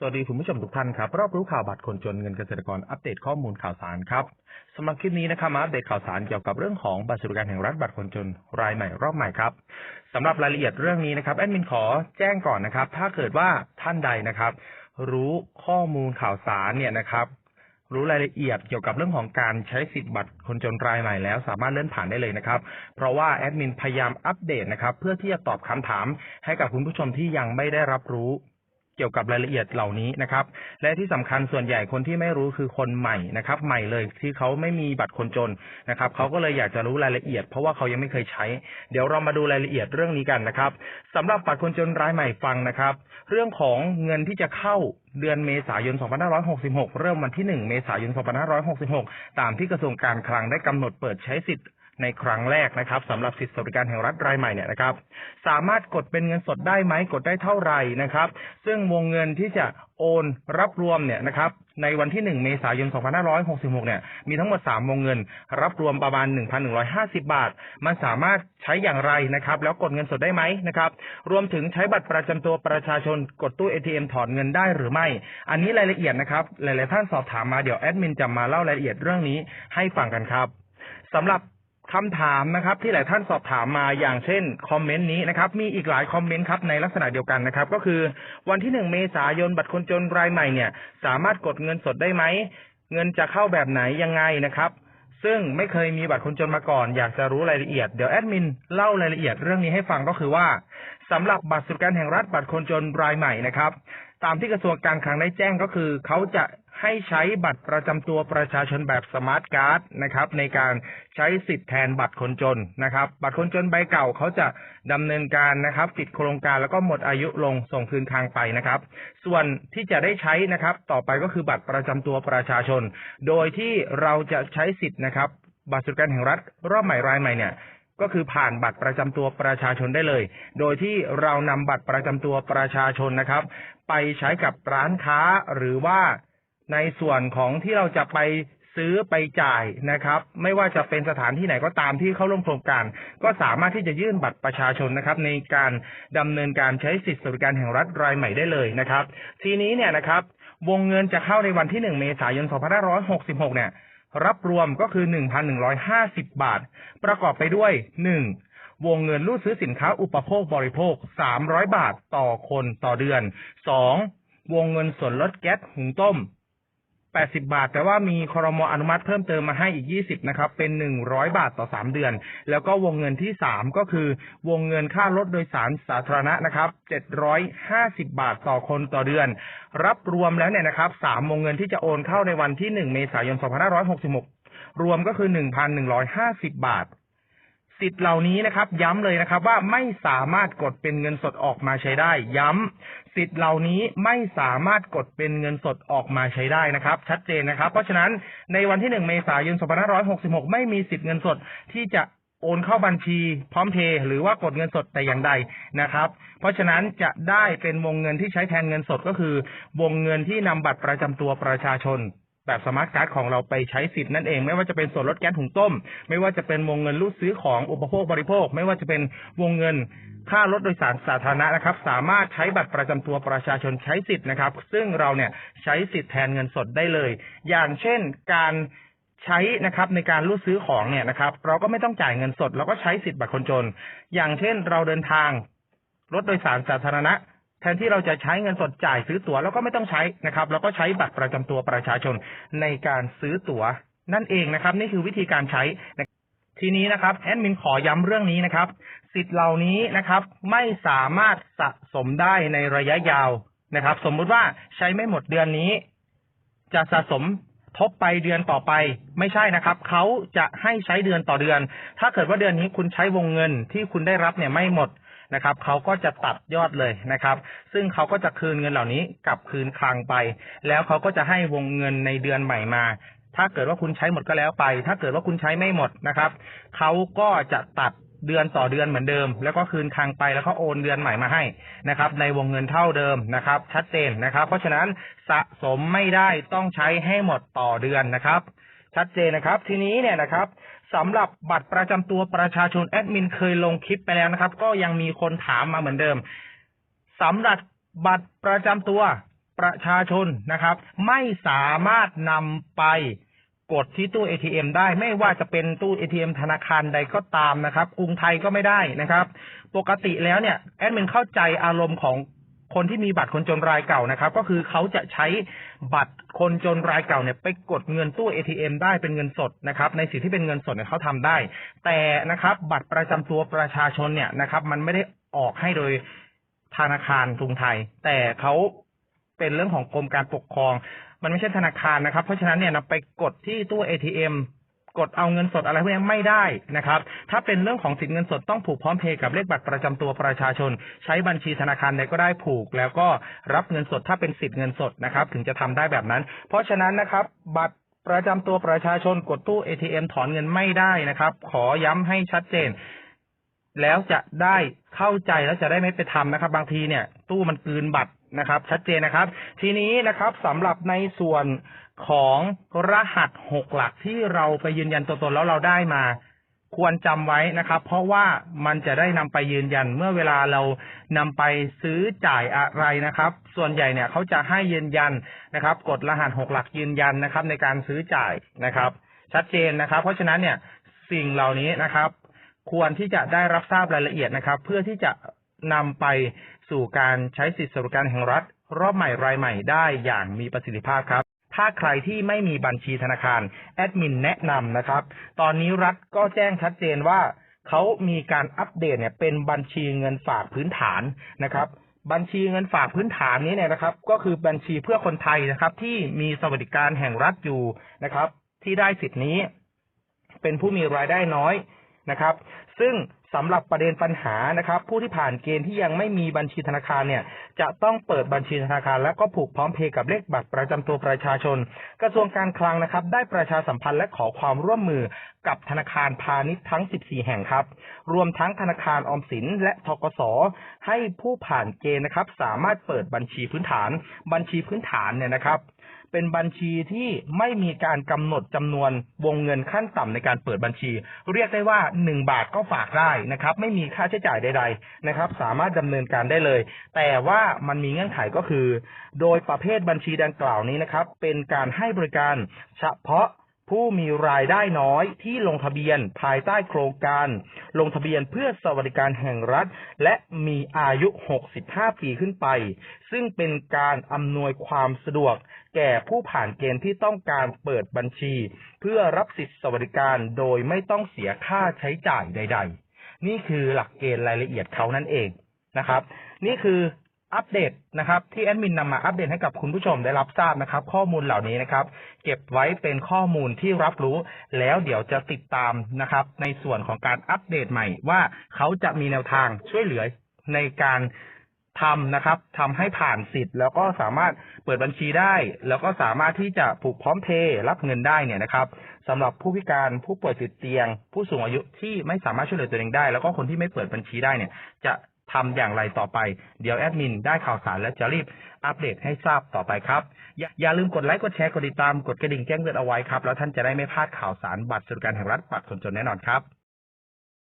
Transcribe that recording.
สวัสดีคุณผู้ชมทุกท่านครับรอบรู้ข่าวบัตรคนจนเงินเกษตรกรอัปเดตข้อมูลข่าวสารครับสำหรับคลิปนี้นะครับมาอัปเดตข่าวสารเกี่ยวกับเรื่องของบัตรสวัสดิการแห่งรัฐบัตรคนจนรายใหม่รอบใหม่ครับสำหรับรายละเอียดเรื่องนี้นะครับแอดมินขอแจ้งก่อนนะครับ ถ้าเกิดว่าท่านใดนะครับ รู้ข้อมูลข่าวสารเนี่ยนะครับ รู้รายละเอียดเกี่ยวกับเรื่องของการใช้สิทธิ์บัตรคนจนรายใหม่แล้ว สามารถเลื่อนผ่านได้เลยนะครับ เพราะว่าแอดมินพยายามอัปเดตนะครับ เพื่อที่จะตอบคำถามให้กับคุณผู้ชมที่ยังไม่ได้รับรู้ เกี่ยวกับรายละเอียดเหล่านี้นะครับ และที่สำคัญส่วนใหญ่คนที่ไม่รู้คือคนใหม่นะครับ ใหม่เลยที่เขาไม่มีบัตรคนจนนะครับเขาก็เลยอยากจะรู้รายละเอียด เพราะว่าเขายังไม่เคยใช้ เดี๋ยวเรามาดูรายละเอียดเรื่องนี้กันนะครับสำหรับบัตรคนจนรายใหม่ฟังนะครับ เรื่องของเงินที่จะเข้าเดือนเมษายน 2566 เริ่มวันที่ 1 เมษายน 2566 ตามที่กระทรวงการคลังได้กำหนดเปิดใช้สิทธิ์ ในครั้งแรกนะครับสำหรับสิทธิสวัสดิการแห่งรัฐรายใหม่เนี่ยนะครับ สามารถกดเป็นเงินสดได้ไหมกดได้เท่าไหร่นะครับ ซึ่งวงเงินที่จะโอนรับรวมเนี่ยนะครับ ในวันที่ 1 เมษายน 2566 เนี่ย มีทั้งหมด 3 วงเงิน รับรวมประมาณ 1,150 บาท มันสามารถใช้อย่างไรนะครับ แล้วกดเงินสดได้ไหมนะครับ รวมถึงใช้บัตรประจำตัวประชาชนกดตู้ ATM ถอนเงินได้หรือไม่ อันนี้รายละเอียดนะครับ หลาย ๆ ท่านสอบถามมาเดี๋ยวแอดมินจะมาเล่ารายละเอียดเรื่องนี้ให้ฟังกันครับสำหรับ คำถามนะครับ ที่หลายท่านสอบถามมาอย่างเช่นคอมเมนต์นี้นะครับ มีอีกหลายคอมเมนต์ครับในลักษณะเดียวกันนะครับ ก็คือวันที่หนึ่งเมษายนบัตรคนจนรายใหม่เนี่ย สามารถกดเงินสดได้ไหม เงินจะเข้าแบบไหนยังไงนะครับ ซึ่งไม่เคยมีบัตรคนจนมาก่อน อยากจะรู้รายละเอียดเดี๋ยวแอดมินเล่ารายละเอียดเรื่องนี้ให้ฟังก็คือว่าสำหรับบัตรสวัสดิการแห่งรัฐบัตรคนจนรายใหม่นะครับ ตามที่กระทรวงการคลังได้แจ้งก็คือเขาจะ ให้ใช้บัตรประจำตัวประชาชนแบบสมาร์ทการ์ดนะครับ ในการใช้สิทธิ์แทนบัตรคนจนนะครับ บัตรคนจนใบเก่าเขาจะดำเนินการนะครับปิดโครงการแล้วก็หมดอายุลงส่งคืนทางไปนะครับ ส่วนที่จะได้ใช้นะครับ ต่อไปก็คือบัตรประจำตัวประชาชน โดยที่เราจะใช้สิทธิ์นะครับ บัตรสวัสดิการแห่งรัฐรอบใหม่รายใหม่เนี่ยก็คือผ่านบัตรประจำตัวประชาชนได้เลย โดยที่เรานำบัตรประจำตัวประชาชนนะครับ ไปใช้กับร้านค้าหรือว่า ในส่วนของที่เราจะไปซื้อไปจ่ายนะครับ ไม่ว่าจะเป็นสถานที่ไหนก็ตามที่เข้าร่วมโครงการ ก็สามารถที่จะยื่นบัตรประชาชนนะครับ ในการดำเนินการใช้สิทธิสวัสดิการแห่งรัฐรายใหม่ได้เลยนะครับ ทีนี้เนี่ยนะครับ วงเงินจะเข้าในวันที่ 1 เมษายน 2566 เนี่ย รับรวมก็คือ 1,150 บาท ประกอบไปด้วย 1. วงเงินรูดซื้อสินค้าอุปโภคบริโภค 300 บาทต่อคนต่อเดือน 2. วงเงินส่วนลดแก๊สหุงต้ม 80 บาท แต่ว่ามีคอรมออนุมัติเพิ่มเติมมาให้อีก 20 นะครับ เป็น 100 บาทต่อ 3 เดือน แล้วก็วงเงินที่ 3 ก็คือ วงเงินค่ารถโดยสารสาธารณะนะครับ 750 บาทต่อคนต่อเดือน รับรวมแล้วเนี่ยนะครับ 3 วงเงินที่จะโอนเข้าในวันที่ 1 เมษายน 2566 รวมก็คือ 1,150 บาท สิทธิ์เหล่านี้นะครับ ย้ำเลยนะครับว่าไม่สามารถกดเป็นเงินสดออกมาใช้ได้ ย้ำสิทธิ์เหล่านี้ไม่สามารถกดเป็นเงินสดออกมาใช้ได้นะครับ ชัดเจนนะครับ เพราะฉะนั้นในวันที่ 1 เมษายน 2566 ไม่มีสิทธิ์เงินสดที่จะโอนเข้าบัญชีพร้อมเพย์หรือว่ากดเงินสดแต่อย่างใดนะครับ เพราะฉะนั้นจะได้เป็นวงเงินที่ใช้แทนเงินสดก็คือ วงเงินที่นำบัตรประจำตัวประชาชน แบบสมาร์ทการ์ดของเราไปใช้สิทธิ์นั่นเอง ไม่ว่าจะเป็นส่วนลดแก๊สหุงต้ม ไม่ว่าจะเป็นวงเงินรูดซื้อของอุปโภคบริโภค ไม่ว่าจะเป็นวงเงินค่ารถโดยสารสาธารณะนะครับ สามารถใช้บัตรประจำตัวประชาชนใช้สิทธิ์นะครับ ซึ่งเราเนี่ยใช้สิทธิ์แทนเงินสดได้เลย อย่างเช่นการใช้นะครับในการรูดซื้อของเนี่ยนะครับ เราก็ไม่ต้องจ่ายเงินสด เราก็ใช้สิทธิ์บัตรคนจน อย่างเช่นเราเดินทางรถโดยสารสาธารณะ แทนที่เราจะใช้เงินสดจ่ายซื้อตั๋วเราก็ไม่ต้องใช้นะครับเราก็ใช้บัตรประจำตัวประชาชนในการซื้อตั๋วนั่นเองนะครับ นี่คือวิธีการใช้ทีนี้นะครับแอดมินขอย้ำเรื่องนี้นะครับ สิทธิ์เหล่านี้นะครับ ไม่สามารถสะสมได้ในระยะยาวนะครับ สมมุติว่าใช้ไม่หมดเดือนนี้ จะสะสมทบไปเดือนต่อไปไม่ใช่นะครับ เขาจะให้ใช้เดือนต่อเดือน ถ้าเกิดว่าเดือนนี้คุณใช้วงเงินที่คุณได้รับเนี่ยไม่หมด นะครับเขาก็จะตัดยอดเลยนะครับ ซึ่งเขาก็จะคืนเงินเหล่านี้กลับคืนคลังไป แล้วเขาก็จะให้วงเงินในเดือนใหม่มา ถ้าเกิดว่าคุณใช้หมดก็แล้วไป ถ้าเกิดว่าคุณใช้ไม่หมดนะครับเขาก็จะตัดเดือนต่อเดือนเหมือนเดิม แล้วก็คืนคลังไปแล้วก็โอนเดือนใหม่มาให้นะครับ ในวงเงินเท่าเดิมนะครับ ชัดเจนนะครับ เพราะฉะนั้นสะสมไม่ได้ต้องใช้ให้หมดต่อเดือนนะครับ ชัดเจนนะครับ ทีนี้เนี่ยนะครับสำหรับบัตรประจำตัวประชาชนแอดมินเคยลงคลิปไปแล้วนะครับ ก็ยังมีคนถามมาเหมือนเดิมสำหรับบัตรประจำตัวประชาชนนะครับ ไม่สามารถนำไปกดที่ตู้ ATM ได้ไม่ว่าจะเป็นตู้ ATM ธนาคารใดก็ตามนะครับกรุงไทยก็ไม่ได้นะครับ ปกติแล้วเนี่ยแอดมินเข้าใจอารมณ์ของ คนที่มีบัตรคนจนรายเก่านะครับ ก็คือเขาจะใช้บัตรคนจนรายเก่าเนี่ยไปกดเงินตู้ ATM ได้เป็นเงินสดนะครับ ในสิ่งที่เป็นเงินสดเนี่ยเขาทำได้ แต่นะครับ บัตรประจำตัวประชาชนเนี่ยนะครับ มันไม่ได้ออกให้โดยธนาคารกรุงไทย แต่เขาเป็นเรื่องของกรมการปกครอง มันไม่ใช่ธนาคารนะครับ เพราะฉะนั้นเนี่ยนำไปกดที่ตู้ ATM กดเอาเงินสดอะไรพวกนี้ไม่ได้นะครับ ถ้าเป็นเรื่องของสินเงินสดต้องผูกพร้อมเพย์กับเลขบัตรประจำตัวประชาชน ใช้บัญชีธนาคารใดก็ได้ผูก แล้วก็รับเงินสดถ้าเป็นสิทธิ์เงินสดนะครับ ถึงจะทำได้แบบนั้น เพราะฉะนั้นนะครับ บัตรประจำตัวประชาชนกดตู้ ATM ถอนเงินไม่ได้นะครับ ขอย้ำให้ชัดเจน แล้วจะได้เข้าใจแล้วจะได้ไม่ไปทำนะครับ บางทีเนี่ย ตู้มันกืนบัตร นะครับ ชัดเจนนะครับ ทีนี้นะครับสำหรับในส่วนของรหัสหกหลักที่เราไปยืนยันตัวตนแล้วเราได้มา ควรจำไว้นะครับ เพราะว่ามันจะได้นำไปยืนยันเมื่อเวลาเรานำไปซื้อจ่ายอะไรนะครับ ส่วนใหญ่เนี่ยเขาจะให้ยืนยันนะครับ กดรหัสหกหลักยืนยันนะครับ ในการซื้อจ่ายนะครับ ชัดเจนนะครับ เพราะฉะนั้นเนี่ยสิ่งเหล่านี้นะครับ ควรที่จะได้รับทราบรายละเอียดนะครับ เพื่อที่จะนำไป สู่การใช้สิทธิสวัสดิการแห่งรัฐ รอบใหม่รายใหม่ได้อย่างมีประสิทธิภาพครับ ถ้าใครที่ไม่มีบัญชีธนาคาร แอดมินแนะนำนะครับ ตอนนี้รัฐก็แจ้งชัดเจนว่าเขามีการอัปเดตเนี่ยเป็นบัญชีเงินฝากพื้นฐานนะครับบัญชีเงินฝากพื้นฐานนี้เนี่ยนะครับ ก็คือบัญชีเพื่อคนไทยนะครับ ที่มีสวัสดิการแห่งรัฐอยู่นะครับ ที่ได้สิทธินี้ เป็นผู้มีรายได้น้อย นะครับ ซึ่งสำหรับประเด็นปัญหานะครับ ผู้ที่ผ่านเกณฑ์ที่ยังไม่มีบัญชีธนาคารเนี่ย จะต้องเปิดบัญชีธนาคาร และก็ผูกพร้อมเพย์กับเลขบัตรประจำตัวประชาชน กระทรวงการคลังนะครับ ได้ประชาสัมพันธ์และขอความร่วมมือกับธนาคารพาณิชย์ทั้ง 14 แห่งครับ รวมทั้งธนาคารออมสินและทกสให้ผู้ผ่านเกณฑ์นะครับ สามารถเปิดบัญชีพื้นฐาน บัญชีพื้นฐานเนี่ยนะครับ เป็นบัญชีที่ไม่มีการกำหนดจำนวนวงเงินขั้นต่ำในการเปิดบัญชี เรียกได้ว่า 1 บาทก็ฝากได้นะครับ ไม่มีค่าใช้จ่ายใด ๆนะครับ สามารถดำเนินการได้เลย แต่ว่ามันมีเงื่อนไขก็คือ โดยประเภทบัญชีดังกล่าวนี้นะครับ เป็นการให้บริการเฉพาะ ผู้มีรายได้น้อยที่ลงทะเบียนภายใต้โครงการ ลงทะเบียนเพื่อสวัสดิการแห่งรัฐ และมีอายุ 65 ปีขึ้นไป ซึ่งเป็นการอำนวยความสะดวก แก่ผู้ผ่านเกณฑ์ที่ต้องการเปิดบัญชี เพื่อรับสิทธิสวัสดิการโดยไม่ต้องเสียค่าใช้จ่ายใด ๆ นี่คือหลักเกณฑ์รายละเอียดเขานั่นเองนะครับ นี่คือ อัปเดตนะครับที่แอดมินนำมาอัปเดตให้กับคุณผู้ชมได้รับทราบนะครับ ข้อมูลเหล่านี้นะครับ เก็บไว้เป็นข้อมูลที่รับรู้ แล้วเดี๋ยวจะติดตามนะครับ ในส่วนของการอัปเดตใหม่ว่าเขาจะมีแนวทางช่วยเหลือในการทำนะครับทำให้ผ่านสิทธิ์ แล้วก็สามารถเปิดบัญชีได้ แล้วก็สามารถที่จะผูกพร้อมเพย์รับเงินได้เนี่ยนะครับสำหรับผู้พิการผู้ป่วยติดเตียง ผู้สูงอายุที่ไม่สามารถช่วยเหลือตัวเองได้ แล้วก็คนที่ไม่เปิดบัญชีได้เนี่ยจะ ทำอย่างไรต่อไป เดี๋ยวแอดมินได้ข่าวสารและจะรีบอัปเดตให้ทราบต่อไปครับ อย่าอย่าลืมกดไลค์กดแชร์กดติดตามกดกระดิ่งแจ้งเตือนเอาไว้ครับ แล้วท่านจะได้ไม่พลาดข่าวสารบัตรสวัสดิการแห่งรัฐบัตรคนจนแน่นอนครับ